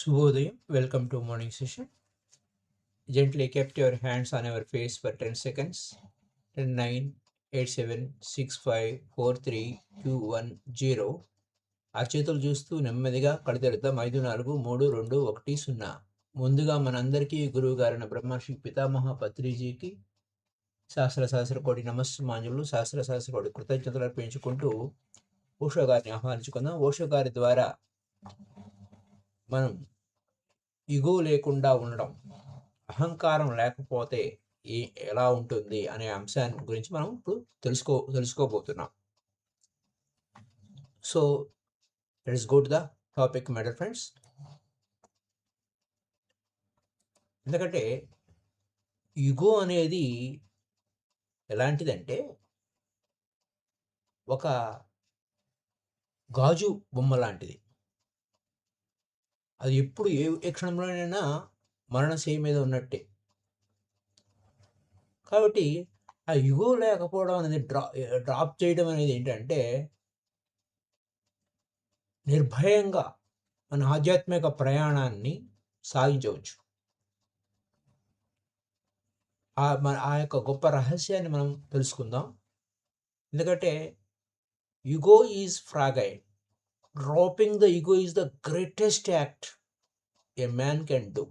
శుభోదయం welcome to morning session gently kept your hands on your face for ten seconds ten nine eight seven six five four three two one zero ఆ చేతులు చూస్తూ నెమ్మదిగా కడితెడతాం ఐదు నాలుగు మూడు రెండు ఒకటి సున్నా. ముందుగా మనందరికీ గురువు గారైన బ్రహ్మర్షి పితామహ పత్రిజీకి శాస్త్ర శాస్త్ర నమస్సుమాంజులు శాస్త్ర శాస్త్రకోటి కృతజ్ఞతలు అర్పించుకుంటూ ఓషో గారిని ఆహ్వానించుకుందాం. ఓషో గారి ద్వారా మనం ఇగో లేకుండా ఉండడం అహంకారం లేకపోతే ఏ ఎలా ఉంటుంది అనే అంశాన్ని గురించి మనం ఇప్పుడు తెలుసుకో తెలుసుకోబోతున్నాం. So let's go to the topic medal friends ఎందుకంటే యుగో అనేది ఎలాంటిదంటే ఒక గాజు బొమ్మ లాంటిది. అది ఎప్పుడు ఏ ఏ క్షణంలోనైనా మరణశయ మీద ఉన్నట్టే. కాబట్టి ఆ యుగో లేకపోవడం అనేది డ్రా డ్రాప్ చేయడం అనేది ఏంటంటే నిర్భయంగా మన ఆధ్యాత్మిక ప్రయాణాన్ని సాగించవచ్చు ఆ మన ఆ యొక్క గొప్ప రహస్యాన్ని మనం తెలుసుకుందాం. ఎందుకంటే ego is fragile. Dropping the ego is the greatest act a man can do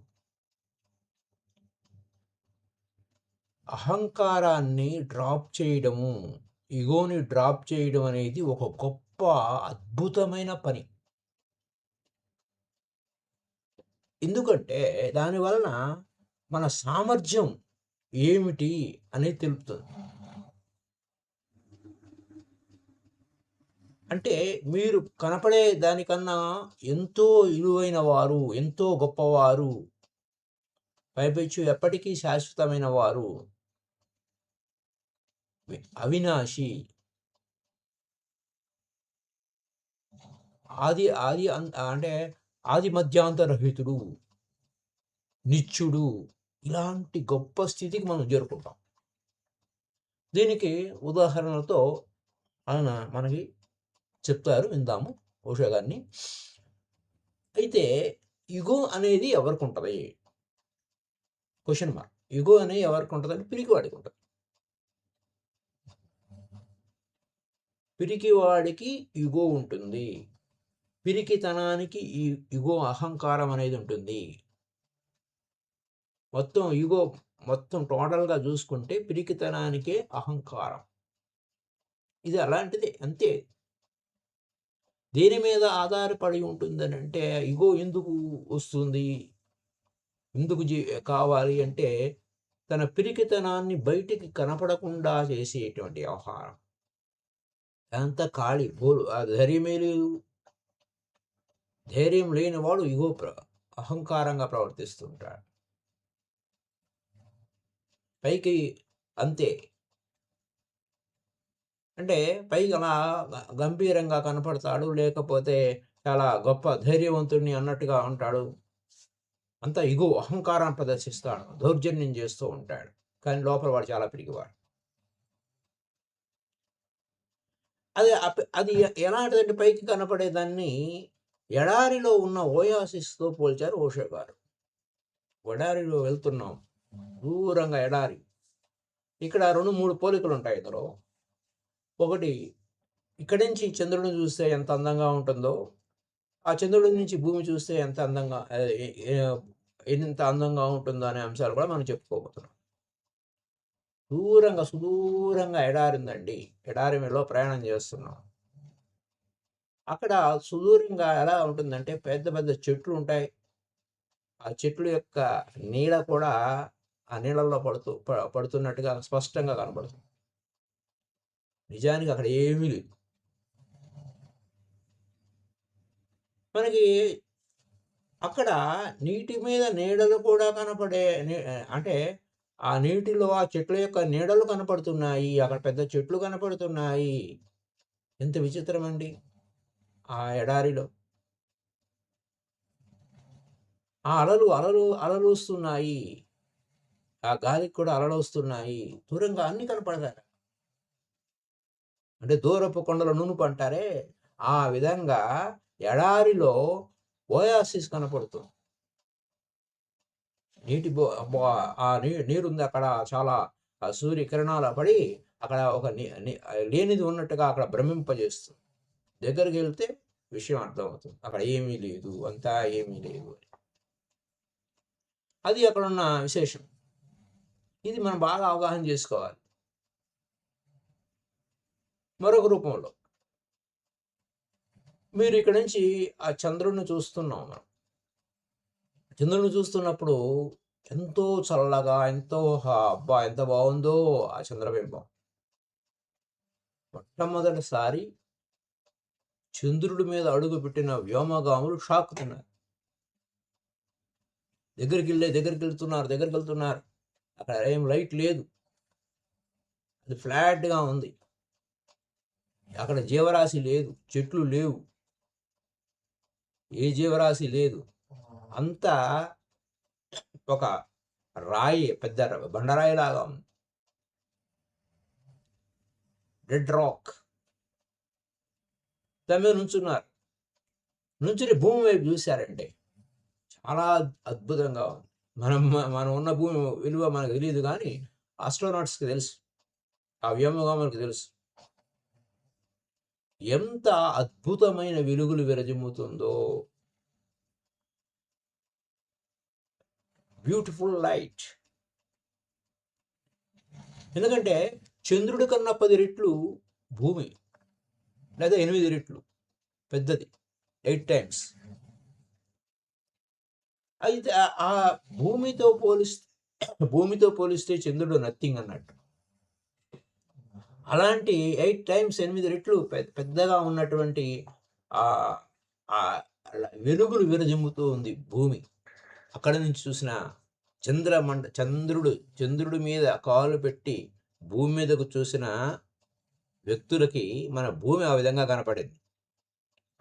అహంకారాన్ని డ్రాప్ చేయడము ఇగోని డ్రాప్ చేయడం అనేది ఒక గొప్ప అద్భుతమైన పని. ఎందుకంటే దాని వలన మన సామర్థ్యం ఏమిటి అని తెలుపుతుంది. అంటే మీరు కనపడే దానికన్నా ఎంతో ఇలువైన వారు ఎంతో గొప్పవారు పైపెచ్చు ఎప్పటికీ శాశ్వతమైన వారు అవినాశి. ఆది ఆది అం- అంటే ఆది మధ్యాంతరహితుడు నిత్యుడు ఇలాంటి గొప్ప స్థితికి మనం చేరుకుంటాం. దీనికి ఉదాహరణలతో ఆయన మనకి చెప్తారు విందాము. ఉషా గారిని. అయితే యుగో అనేది ఎవరికి ఉంటుంది క్వశ్చన్ మార్క్ యుగో అనేది ఎవరికి ఉంటుంది అంటే పిరికివాడికి ఉంటుంది పిరికివాడికి యుగో ఉంటుంది. పిరికితనానికి ఈ యుగో అహంకారం అనేది ఉంటుంది. మొత్తం యుగో మొత్తం టోటల్గా చూసుకుంటే పిరికితనానికే అహంకారం. ఇది అలాంటిది. అంతే. దేని మీద ఆధారపడి ఉంటుందని అంటే ఇగో ఎందుకు వస్తుంది? ఎందుకు జీ కావాలి అంటే తన పిరికితనాన్ని బయటికి కనపడకుండా చేసేటువంటి వ్యవహారం. అంత ఖాళీ బోలు ఆ ధైర్యమే లేదు ధైర్యం లేనివాడు ఇగో ప్ర అహంకారంగా ప్రవర్తిస్తుంటాడు. పైకి అంతే. అంటే పైకి అలా గంభీరంగా కనపడతాడు లేకపోతే చాలా గొప్ప ధైర్యవంతుడిని అన్నట్టుగా ఉంటాడు. అంతా ఇగో అహంకారాన్ని ప్రదర్శిస్తాడు దౌర్జన్యం చేస్తూ ఉంటాడు. కానీ లోపల వాడు చాలా పిరిగివాడు. అది అది ఎలాంటిదంటే పైకి కనపడేదాన్ని ఎడారిలో ఉన్న ఓయాసిస్తో పోల్చారు ఓషో గారు. ఎడారిలో వెళ్తున్నాం. దూరంగా ఎడారి. ఇక్కడ రెండు మూడు పోలికలు ఉంటాయి ఇందులో. ఒకటి ఇక్కడి నుంచి చంద్రుడిని చూస్తే ఎంత అందంగా ఉంటుందో ఆ చంద్రుడి నుంచి భూమి చూస్తే ఎంత అందంగా ఎంత అందంగా ఉంటుందో అనే అంశాలు కూడా మనం చెప్పుకోబోతున్నాం. దూరంగా సుదూరంగా ఎడారిందండి. ఎడారి ప్రయాణం చేస్తున్నాం. అక్కడ సుదూరంగా ఎలా ఉంటుందంటే పెద్ద పెద్ద చెట్లు ఉంటాయి. ఆ చెట్లు యొక్క నీడ కూడా ఆ నీళ్ళల్లో పడుతూ పడుతున్నట్టుగా స్పష్టంగా కనబడుతుంది నిజానికి అక్కడ ఏమీ లేదు. మనకి అక్కడ నీటి మీద నీడలు కూడా కనపడే అంటే ఆ నీటిలో ఆ చెట్ల యొక్క నీడలు కనపడుతున్నాయి అక్కడ పెద్ద చెట్లు కనపడుతున్నాయి. ఎంత విచిత్రం అండి ఆ ఎడారిలో. ఆ అలలు అలలు అలలు వస్తున్నాయి. ఆ గాలికి కూడా అలలు వస్తున్నాయి. దూరంగా అన్ని కనపడతారు అంటే దూరపు కొండల నునుపు అంటారే ఆ విధంగా ఎడారిలో ఓయాసిస్ కనపడుతుంది. నీటి బో బో- ఆ నీ నీరుంది అక్కడ చాలా సూర్యకిరణాలు పడి అక్కడ ఒక లేనిది ఉన్నట్టుగా అక్కడ భ్రమింపజేస్తుంది. దగ్గరికి వెళ్తే విషయం అర్థమవుతుంది. అక్కడ ఏమీ లేదు అంతా ఏమీ లేదు అని. అది అక్కడ ఉన్న విశేషం. ఇది మనం బాగా అవగాహన చేసుకోవాలి. మరొక రూపంలో. మీరు ఇక్కడ నుంచి ఆ చంద్రుడిని చూస్తున్నాం మనం. చంద్రుడిని చూస్తున్నప్పుడు ఎంతో చల్లగా ఎంతో అబ్బా ఎంత బాగుందో ఆ చంద్రబింబం. మొట్టమొదటిసారి చంద్రుడి మీద అడుగు పెట్టిన వ్యోమగాములు షాక్ తిన్నారు. దగ్గరికి వెళ్ళే దగ్గరికి వెళ్తున్నారు దగ్గరికి వెళ్తున్నారు. అక్కడ ఏం లైట్ లేదు. అది ఫ్లాట్గా ఉంది. అక్కడ జీవరాశి లేదు చెట్లు లేవు. ఏ జీవరాశి లేదు. అంతా ఒక రాయి పెద్ద బండరాయి లాగా ఉంది. Red rock. తమే నుంచున్నారు. నుంచుని భూమి వైపు చూశారంటే చాలా అద్భుతంగా ఉంది. మనం మనం ఉన్న భూమి విలువ మనకు తెలియదు కానీ ఆస్ట్రోనాట్స్కి తెలుసు. ఆ వ్యోమగాములకు తెలుసు. ఎంత అద్భుతమైన వెలుగులు విరజిమ్ముతుందో. Beautiful light. ఎందుకంటే చంద్రుడి కన్నా పది రెట్లు భూమి లేదా ఎనిమిది రెట్లు పెద్దది ఎయిట్ టైమ్స్. అయితే ఆ- భూమితో పోలిస్తే భూమితో పోలిస్తే చంద్రుడు నథింగ్ అన్నట్టు. అలాంటి ఎయిట్ టైమ్స్ ఎనిమిది రెట్లు పెద్దగా ఉన్నటువంటి వెలుగులు విరజిమ్ముతూ ఉంది భూమి. అక్కడ నుంచి చూసిన చంద్రమండ చంద్రుడు చంద్రుడి మీద కాలు పెట్టి భూమి మీదకు చూసిన వ్యక్తులకి మన భూమి ఆ విధంగా కనపడింది.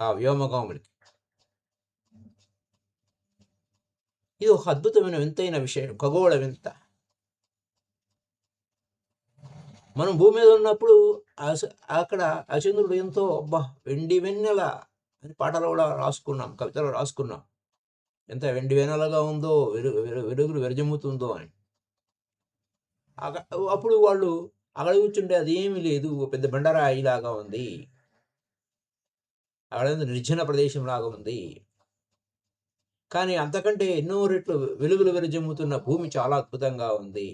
ఆ వ్యోమగాములకి. ఇది ఒక అద్భుతమైన వింతైన విషయం ఖగోళ వింత. మనం భూమి మీద ఉన్నప్పుడు అక్కడ ఆ ఎంతో అబ్బా వెండి వెన్నెల అని పాటలు కూడా రాసుకున్నాం కవితలు రాసుకున్నాం. ఎంత వెండి వెన్నెలగా ఉందో వెలు వెరుగులు వెలుగులు విరజమ్ముతుందో అని. అప్పుడు వాళ్ళు అక్కడ కూర్చుంటే అది ఏమీ లేదు పెద్ద బండరాయి లాగా ఉంది. అక్కడ నిర్జన ప్రదేశం లాగా ఉంది. కానీ అంతకంటే ఎన్నో రెట్లు వెలుగులు విరజమ్ముతున్న భూమి చాలా అద్భుతంగా ఉంది.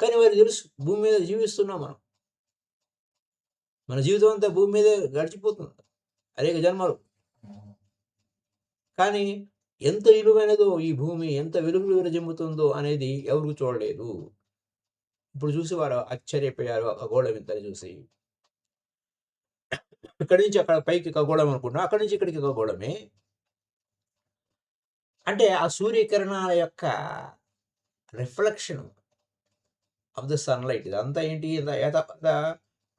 కానీ వారికి తెలుసు భూమి మీద జీవిస్తున్నాం మనం. మన జీవితం అంతా భూమి మీదే గడిచిపోతుంది. అనేక జన్మలు. కానీ ఎంత విలువైనదో ఈ భూమి ఎంత వెలుగులు విరజిమ్ముతుందో అనేది ఎవరు చూడలేదు. ఇప్పుడు చూసి వారు ఆశ్చర్యపోయారు ఆ ఖగోళ వింతని చూసి. ఇక్కడి నుంచి అక్కడ పైకి ఖగోళం అనుకున్నా అక్కడి నుంచి ఇక్కడికి ఖగోళమే అంటే ఆ సూర్యకిరణాల యొక్క రిఫ్లెక్షన్ ఆఫ్ ద సన్లైట్. ఇదంతా ఏంటి? ఇంత ఏతపద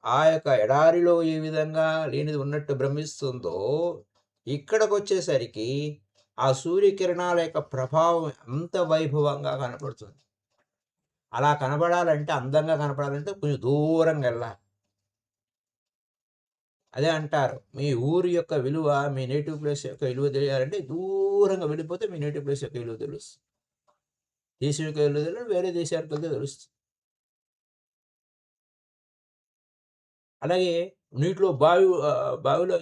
ఆ యొక్క ఎడారిలో ఏ విధంగా లేనిది ఉన్నట్టు భ్రమిస్తుందో ఇక్కడికి వచ్చేసరికి ఆ సూర్యకిరణాల యొక్క ప్రభావం ఎంత వైభవంగా కనపడుతుంది. అలా కనబడాలంటే అందంగా కనపడాలంటే కొంచెం దూరంగా వెళ్ళాలి. అదే అంటారు మీ ఊరి యొక్క విలువ మీ నేటివ్ ప్లేస్ యొక్క విలువ తెలియాలంటే దూరంగా వెళ్ళిపోతే మీ నేటివ్ ప్లేస్ యొక్క విలువ తెలుస్తుంది. దేశం యొక్క విలువ తెలియదు వేరే దేశానికి వెళ్తే తెలుస్తుంది. అలాగే నీటిలో బావి బావిలో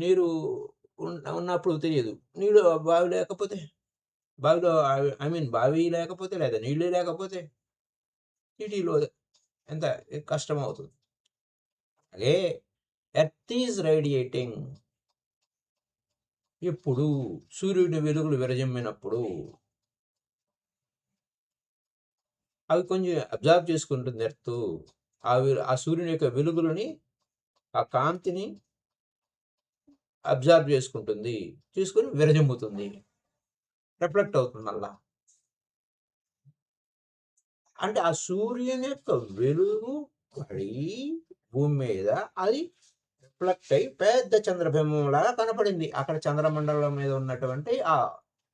నీరు ఉన్నప్పుడు తెలియదు. నీళ్ళు బావి లేకపోతే బావిలో ఐ మీన్ బావి లేకపోతే లేదా నీళ్ళు లేకపోతే నీటిలో ఎంత కష్టం అవుతుంది అలాగే ఎర్త్ ఈజ్ రేడియేటింగ్. ఎప్పుడు సూర్యుడి వెలుగులు విరజమ్మినప్పుడు అవి కొంచెం అబ్జర్వ్ చేసుకుంటుంది ఎర్త్. ఆ ఆ సూర్యుని యొక్క వెలుగులని ఆ కాంతిని అబ్జర్వ్ చేసుకుంటుంది. చూసుకొని విరజమ్ముతుంది. రిఫ్లెక్ట్ అవుతుంది మళ్ళా. అంటే ఆ సూర్యుని యొక్క వెలుగు పడి భూమి మీద అది రిఫ్లెక్ట్ అయి పెద్ద చంద్రబింబంలాగా కనపడింది. అక్కడ చంద్రమండలం మీద ఉన్నటువంటి ఆ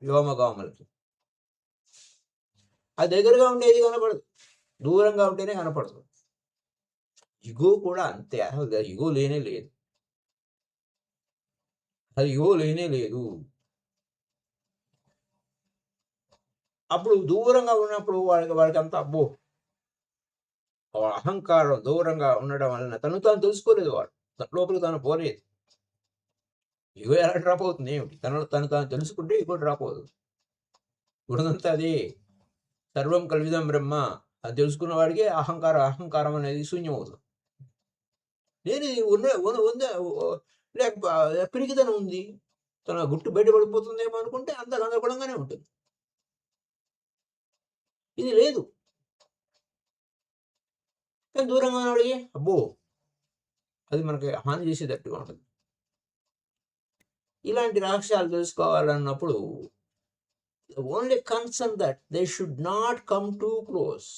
వ్యోమగాములకి. అది దగ్గరగా ఉండేది కనపడదు. దూరంగా ఉంటేనే కనపడుతుంది ఇగో కూడా అంతే. అసలు ఇగో లేనే లేదు. అది ఇగో లేనే లేదు. అప్పుడు దూరంగా ఉన్నప్పుడు వాడికి వాడికి అంత అబ్బో అహంకారం దూరంగా ఉండడం వలన తను తాను తెలుసుకోలేదు వాడు. తన లోపల తాను పోలేదు. ఇగో ఎలా డ్రాప్ అవుతుంది ఏమిటి? తను తను తాను తెలుసుకుంటే ఇగో డ్రాప్ అవుతుంది. ఉన్నదంతా అది. సర్వం కల్విదం బ్రహ్మ. అది తెలుసుకున్న వాడికి అహంకారం అహంకారం అనేది శూన్యం అవుతుంది నేను ఉన్న ఉందా లేక పిరికితనం ఉంది. తన గుట్టు బయట పడిపోతుందేమో అనుకుంటే అంత గందరగోళంగానే ఉంటుంది. ఇది లేదు. కానీ దూరంగా ఉన్నవాడికి అబ్బో! అది మనకి హాని చేసేటట్టుగా ఉంటుంది. ఇలాంటి రహస్యాలు తెలుసుకోవాలన్నప్పుడు only concern that they should not come to close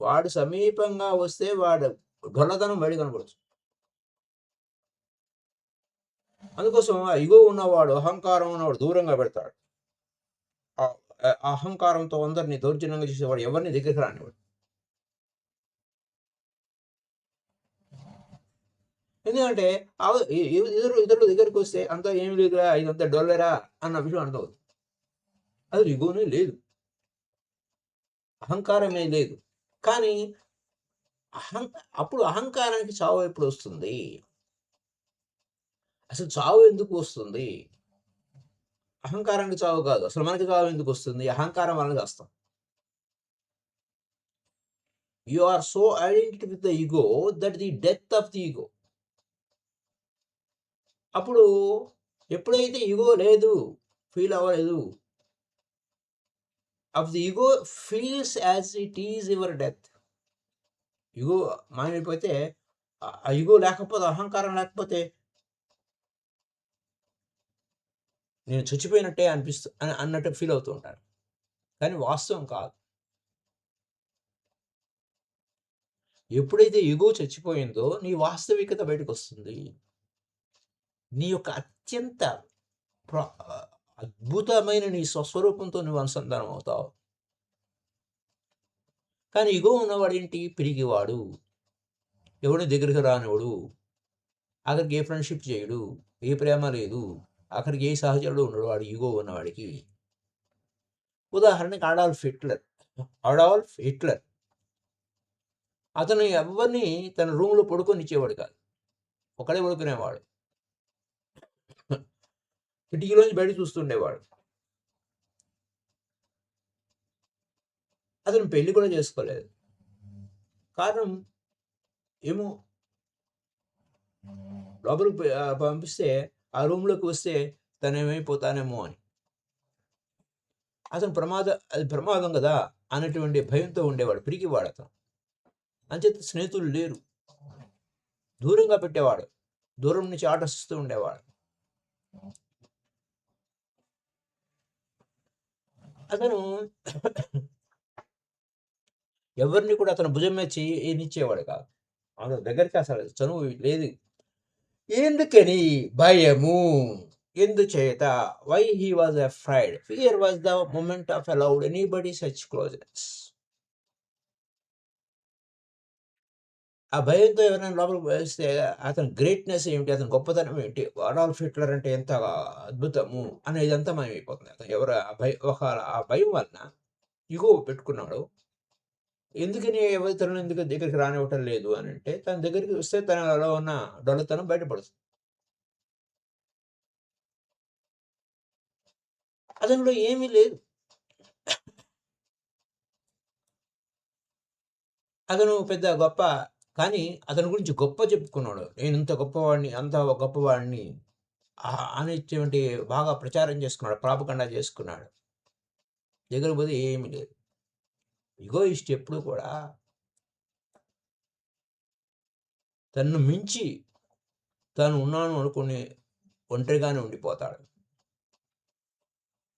వాడు సమీపంగా వస్తే వాడు డొల్లదనం బయట కనబడుతుంది అందుకోసం ఆ ఇగో ఉన్నవాడు అహంకారం ఉన్నవాడు దూరంగా పెడతాడు. అహంకారంతో అందరినీ దౌర్జన్యంగా చేసేవాడు ఎవరిని దగ్గరికి రానివాడు ఎందుకంటే ఇద్దరు ఇతరులు దగ్గరికి వస్తే అంతా ఏమి లేదురా ఇదంతా డొల్లరా అన్న విషయం అర్థమవుతుంది. అది ఇగోనే లేదు. అహంకారమే లేదు. కానీ అహం అప్పుడు అహంకారానికి చావు ఎప్పుడు వస్తుంది అసలు చావు ఎందుకు వస్తుంది అహంకారానికి చావు కాదు. అసలు మనకి చావు ఎందుకు వస్తుంది అహంకారం వలన చేస్తాం you are so identity with the ego that the death of the ego అప్పుడు ఎప్పుడైతే ఈగో లేదు ఫీల్ అవ్వలేదు of the ego feels as it is your death ego మానిపోతే ego లేకపోతే అహంకారం లేకపోతే నేను చచ్చిపోయినట్టే అనిపిస్తు అని అన్నట్టు ఫీల్ అవుతూ ఉంటాను. కానీ వాస్తవం కాదు. ఎప్పుడైతే ఎగో చచ్చిపోయిందో నీ వాస్తవికత బయటకు వస్తుంది నీ యొక్క అత్యంత ప్ర- అద్భుతమైన నీ స్వస్వరూపంతో నువ్వు అనుసంధానం అవుతావు. కానీ ఇగో ఉన్నవాడేంటి? పిరిగివాడు. ఎవడి దగ్గరికి రానివాడు. అక్కడికి ఏ ఫ్రెండ్షిప్ చేయడు. ఏ ప్రేమ లేదు. అక్కడికి ఏ సహచరుడు ఉండడు వాడు ఈగో ఉన్నవాడికి. ఉదాహరణకి అడాల్ఫ్ హిట్లర్. Adolf Hitler. అతను ఎవరిని తన రూమ్లో పడుకొని ఇచ్చేవాడు కాదు. ఒకడే పడుకునేవాడు. కిటికీలోంచి బయట చూస్తుండేవాడు. అతను పెళ్ళి కూడా చేసుకోలేదు. కారణం ఏమో? లోపలికి పంపిస్తే ఆ రూమ్లోకి వస్తే తను ఏమైపోతానేమో అని. అతను ప్రమాద అది ప్రమాదం కదా అన్నటువంటి భయంతో ఉండేవాడు పిరికివాడు అతను. అంచేత స్నేహితులు లేరు. దూరంగా పెట్టేవాడు దూరం నుంచి ఆటస్తూ ఇస్తూ ఉండేవాడు. అతను ఎవరిని కూడా అతను భుజం మీద చేయనిచ్చేవాడు కాదు. అతని దగ్గరికి అసలు చనువు లేదు. ఎందుకని భయము? ఎందుచేత? Why he was afraid fear was the moment of allowed anybody such closes ఆ భయంతో ఎవరైనా లోపలికి వేస్తే అతని గ్రేట్నెస్ ఏమిటి? అతని గొప్పతనం ఏంటి అడాల్ఫ్ హిట్లర్ అంటే ఎంత అద్భుతము అనేది అంతా మాయమైపోతుంది అతను ఎవరు? ఆ భయ ఒక ఆ భయం వలన ఇగో పెట్టుకున్నాడు ఎందుకని ఇతరులను ఎందుకు దగ్గరికి రానివ్వటం లేదు అని అంటే తన దగ్గరికి వస్తే తనలో ఉన్న డొల్లతనం బయటపడుతుంది. అతనిలో ఏమీ లేదు. అతను పెద్ద గొప్ప కానీ అతని గురించి గొప్ప చెప్పుకున్నాడు. నేను ఇంత గొప్పవాడిని అంత గొప్పవాడిని అనేటువంటి బాగా ప్రచారం చేసుకున్నాడు ప్రాపకండా చేసుకున్నాడు. దగ్గర పోతే ఏమీ లేదు. ఇగోయిస్ట్ ఎప్పుడు కూడా తన్ను మించి తాను ఉన్నాను అనుకుని ఒంటరిగానే ఉండిపోతాడు.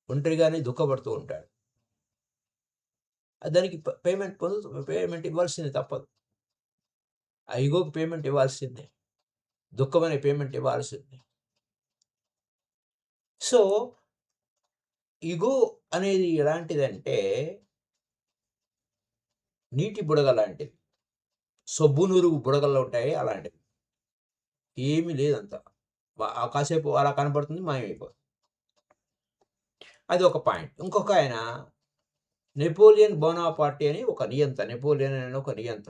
ఒంటరిగానే దుఃఖపడుతూ ఉంటాడు. దానికి పేమెంట్ పొందు పేమెంట్ ఇవ్వాల్సింది తప్పదు. ఆ ఇగోకి పేమెంట్ ఇవ్వాల్సిందే. దుఃఖం అనే పేమెంట్ ఇవ్వాల్సిందే. సో ఇగో అనేది ఎలాంటిదంటే నీటి బుడగ లాంటివి సబ్బు నురుగు బుడగల్లో ఉంటాయి అలాంటివి. ఏమీ లేదంత కాసేపు అలా కనపడుతుంది మాయమైపోతుంది. అది ఒక పాయింట్. ఇంకొక ఆయన నెపోలియన్ బోనాపార్టీ అని ఒక నియంత నెపోలియన్ అనే ఒక నియంత.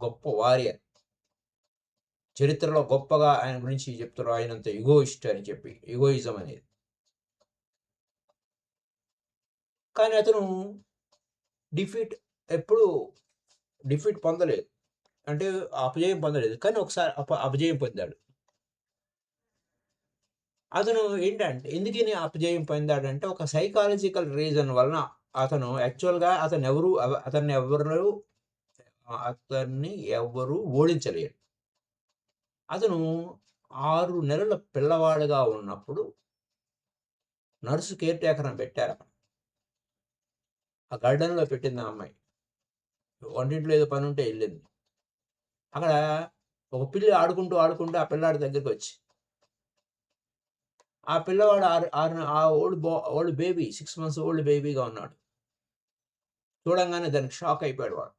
గొప్ప వారియర్. చరిత్రలో గొప్పగా ఆయన గురించి చెప్తారు ఆయనంత ఇగోయిస్ట్ అని చెప్పి ఇగోయిజం అనేది. కానీ అతను డిఫీట్ ఎప్పుడు డిఫీట్ పొందలేదు. అంటే అపజయం పొందలేదు. కానీ ఒకసారి అప అపజయం పొందాడు. అతను ఏంటంటే ఎందుకని అపజయం పొందాడంటే ఒక సైకాలజికల్ రీజన్ వలన అతను యాక్చువల్గా అతను ఎవరు అతన్ని ఎవరు అతన్ని ఎవరు ఓడించలేడు అతను ఆరు నెలల పిల్లవాడుగా ఉన్నప్పుడు నర్సు కేర్ టేకర్ పెట్టారు ఆ గార్డెన్లో పెట్టింది ఆ అమ్మాయి. వంటింట్లో ఏదో పని ఉంటే వెళ్ళింది. అక్కడ ఒక పిల్లి ఆడుకుంటూ ఆడుకుంటూ ఆ పిల్లాడి దగ్గరికి వచ్చి ఆ పిల్లవాడు ఆరు ఆరు ఆ ఓల్డ్ బా old baby six months old బేబీగా ఉన్నాడు. చూడంగానే దానికి షాక్ అయిపోయాడు వాడు.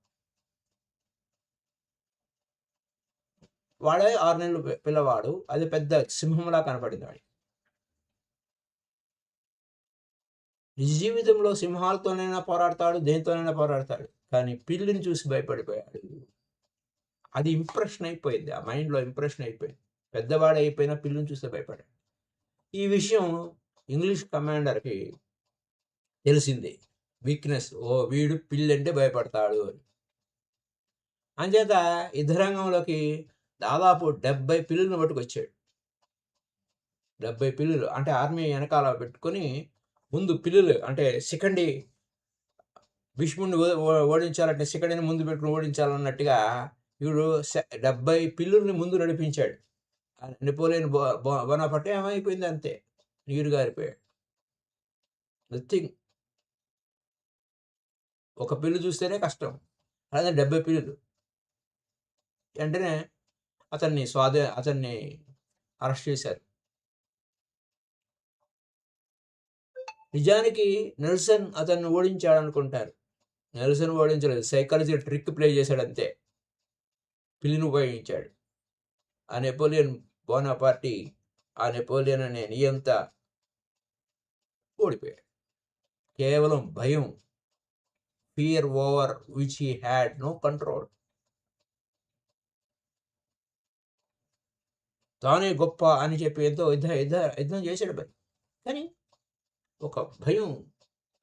వాడే ఆరు నెలలు పిల్లవాడు అది పెద్ద సింహంలా కనపడింది వాడి నిజ జీవితంలో సింహాలతోనైనా పోరాడతాడు దేనితోనైనా పోరాడతాడు. కానీ పిల్లిని చూసి భయపడిపోయాడు. అది ఇంప్రెషన్ అయిపోయింది. ఆ మైండ్లో ఇంప్రెషన్ అయిపోయింది. పెద్దవాడు అయిపోయినా పిల్లిని చూస్తే భయపడాడు ఈ విషయం ఇంగ్లీష్ కమాండర్కి తెలిసింది. వీక్నెస్ ఓ వీడు పిల్లి అంటే భయపడతాడు అని. అంచేత యుద్ధరంగంలోకి దాదాపు డెబ్బై పిల్లులను పట్టుకొచ్చాడు. డెబ్బై పిల్లులు అంటే ఆర్మీ వెనకాల పెట్టుకొని ముందు పిల్లులు అంటే శిఖండి భీష్ముడిని ఓ- ఓడించాలంటే శిఖడిని ముందు పెట్టుకుని ఓడించాలన్నట్టుగా వీడు డెబ్బై పిల్లుల్ని ముందు నడిపించాడు. నిపోలేని నెపోలియన్ బో బో- ఏమైపోయింది అంతే. నీరు గారిపోయాడు. నథింగ్. ఒక పిల్లు చూస్తేనే కష్టం. అలాగే డెబ్బై పిల్లులు. వెంటనే అతన్ని స్వాధీ అతన్ని అరెస్ట్ చేశారు. నిజానికి నెల్సన్ అతన్ని ఓడించాడు అనుకుంటారు నెల్సన్ ఓడించలేదు. సైకాలజీ ట్రిక్ ప్లే చేశాడు అంతే పిల్లిని ఉపయోగించాడు. ఆ నెపోలియన్ బోనాపార్టీ ఆ నెపోలియన్ అనే నియంత ఓడిపోయాడు. కేవలం భయం fear over which he had no control. తానే గొప్ప అని చెప్పి ఎంతో యుద్ధ యుద్ధ యుద్ధం చేశాడు భయం కానీ ఒక భయం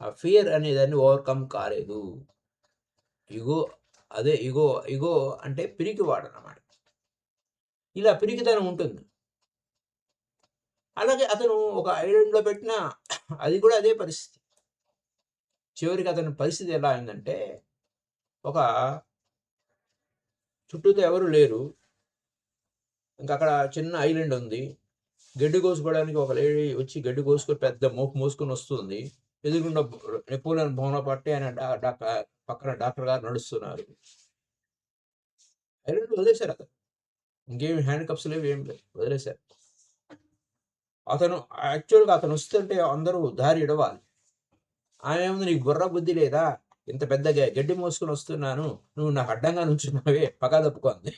ఆ ఫియర్ అనేదాన్ని ఓవర్కమ్ కాలేదు. ఇగో అదే ఇగో ఇగో అంటే పిరికివాడు అన్నమాట ఇలా పిరికితనం ఉంటుంది. అలాగే అతను ఒక ఐలాండ్లో పెట్టిన అది కూడా అదే పరిస్థితి. చివరికి అతని పరిస్థితి ఎలా అయిందంటే ఒక చుట్టూతో ఎవరు లేరు. ఇంకా అక్కడ చిన్న ఐలాండ్ ఉంది. గడ్డి కోసుకోవడానికి ఒక లేడీ వచ్చి గడ్డి కోసుకొని పెద్ద మోపు మోసుకొని వస్తుంది. ఎదురుగుండా నెపోలియన్ భవనపట్టి ఆయన డాక్టర్ పక్కన డాక్టర్ గారు నడుస్తున్నారు. ఐలాండ్ వదిలేశారు అతను. ఇంకేమి హ్యాండ్ కప్స్ లేవు ఏం లేవు. వదిలేశారు. అతను యాక్చువల్గా అతను వస్తుంటే అందరూ దారి ఇడవాలి. ఆమె ఏముంది నీకు బుర్ర బుద్ధి లేదా? ఇంత పెద్ద గడ్డి మోసుకొని వస్తున్నాను. నువ్వు నాకు అడ్డంగా నుంచున్నావే. పగా తప్పుకుంది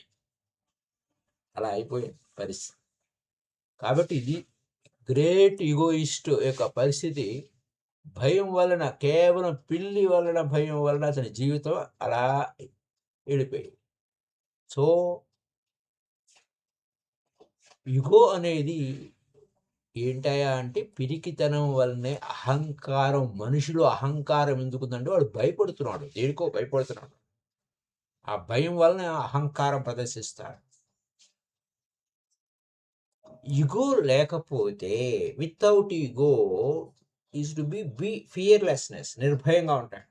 అలా అయిపోయింది పరిస్థితి. కాబట్టి ఇది గ్రేట్ ఈగోయిస్ట్ యొక్క పరిస్థితి. భయం వలన కేవలం పిల్లి వలన భయం వలన అతని జీవితం అలా వెళ్ళిపోయింది సో యుగో అనేది ఏంటయా అంటే పిరికితనం వల్లనే అహంకారం మనుషులు అహంకారం ఎందుకుందంటే వాడు భయపడుతున్నాడు. దేనికో భయపడుతున్నాడు. ఆ భయం వలన అహంకారం ప్రదర్శిస్తాడు. ఇగో లేకపోతే without ego is to be be fearlessness నిర్భయంగా ఉంటాడు.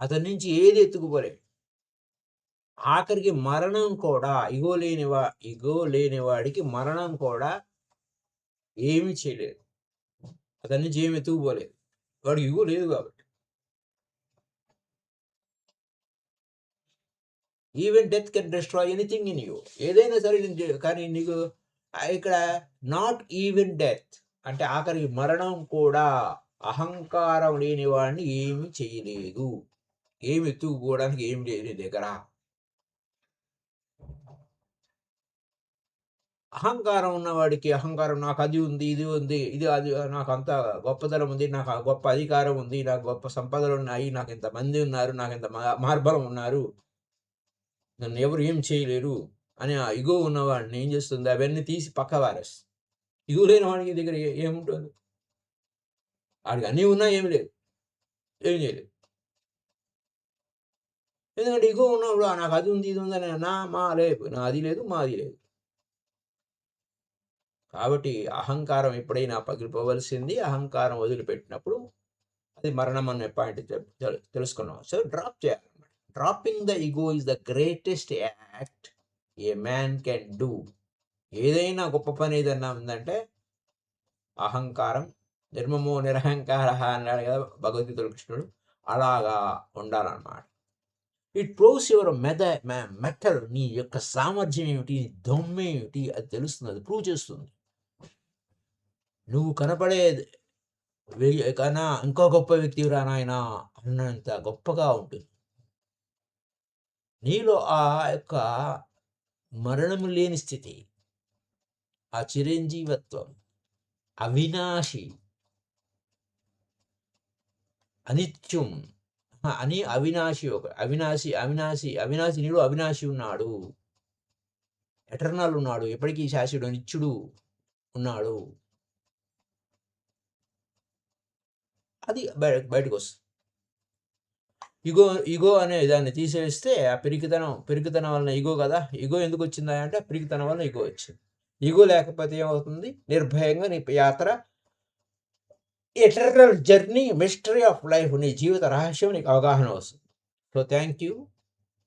అతని నుంచి ఏది ఎత్తుకుపోలేదు. ఆఖరికి మరణం కూడా ఇగో లేనివా ఇగో లేనివాడికి మరణం కూడా ఏమి చేయలేదు. అతని నుంచి ఏమి ఎత్తుకుపోలేదు. వాడు ఇగో లేదు కాబట్టి. Even death can destroy anything in you ఏదైనా సరే కానీ నీకు ఇక్కడ నాట్ ఈవెన్ డెత్ అంటే ఆఖరికి మరణం కూడా అహంకారం లేని వాడిని ఏమి చేయలేదు. ఏమి ఎత్తుకోవడానికి ఏమి లేదు దగ్గర. అహంకారం ఉన్నవాడికి అహంకారం నాకు అది ఉంది ఇది ఉంది ఇది అది నాకు అంత గొప్పతనం ఉంది నాకు ఆ గొప్ప అధికారం ఉంది నాకు గొప్ప సంపదలు ఉన్నాయి నాకు ఇంత మంది ఉన్నారు నాకు ఇంత మార్బలం ఉన్నారు. నన్ను ఎవరు ఏం చేయలేరు. అని ఆ ఇగో ఉన్నవాడిని ఏం చేస్తుంది? అవన్నీ తీసి పక్క వారేస్తుంది ఇగో లేని వాడికి దగ్గర ఏముంటుంది? వాడికి అన్నీ ఉన్నా ఏమి లేదు. ఏం చేయలేదు. ఎందుకంటే ఇగో ఉన్నప్పుడు నాకు అది ఉంది ఇది ఉంది నా మా లేదు. నా అది లేదు మా అది లేదు. కాబట్టి అహంకారం ఎప్పుడైనా పగిలిపోవలసింది. అహంకారం వదిలిపెట్టినప్పుడు అది మరణం అనే పాయింట్ తెలుసుకున్నాం. సో డ్రాప్ చేయాలి dropping the ego is the greatest act a man can do ఏదైనా గొప్ప పని ఏదన్నా ఉందంటే అహంకారం నిర్మమో నిరహంకార అన్నాడు కదా భగవద్గీతలో కృష్ణుడు. అలాగా ఉండాలన్నమాట. ఇట్ ప్రూవ్స్ యువర్ మెద మెటల్ నీ యొక్క సామర్థ్యం ఏమిటి నీ ఏమిటి అది తెలుస్తుంది అది ప్రూవ్ చేస్తుంది. నువ్వు కనపడే కన్నా ఇంకో గొప్ప వ్యక్తి నాయన అన్నంత గొప్పగా ఉంటుంది. నీలో ఆ యొక్క మరణము లేని స్థితి ఆ చిరంజీవత్వం అవినాశి. అనిత్యం. అని అవినాశి ఒక అవినాశి అవినాశి అవినాశి నీడు అవినాశి ఉన్నాడు. ఎటర్నల్ ఉన్నాడు. ఎప్పటికీ శాశ్వతుడు నిత్యుడు ఉన్నాడు. అది బయ బయటకు వస్తుంది ఇగో ఇగో అనే దాన్ని తీసేస్తే ఆ పెరిగితనం పెరిగితనం వలన ఇగో కదా? ఇగో ఎందుకు వచ్చిందా అంటే పెరిగితనం వలన ఇగో వచ్చింది. ఇగో లేకపోతే ఏమవుతుంది? నిర్భయంగా నీ యాత్ర eternal journey mystery of life నీ జీవిత రహస్యం నీకు అవగాహన వస్తుంది. So thank you.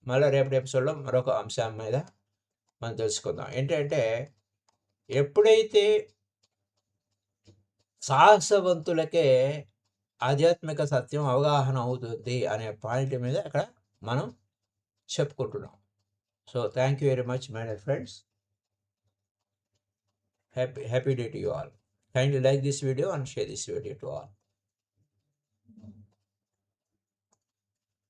మళ్ళీ రేపటి ఎపిసోడ్లో మరొక అంశం మీద మనం తెలుసుకుందాం. ఏంటంటే ఎప్పుడైతే సాహసవంతులకే ఆధ్యాత్మిక సత్యం అవగాహన అవుతుంది అనే పాయింట్ మీద అక్కడ మనం చెప్పుకుంటున్నాం. So thank you very much my friends. Happy, happy day to you all. Kindly like this video and share this video to all.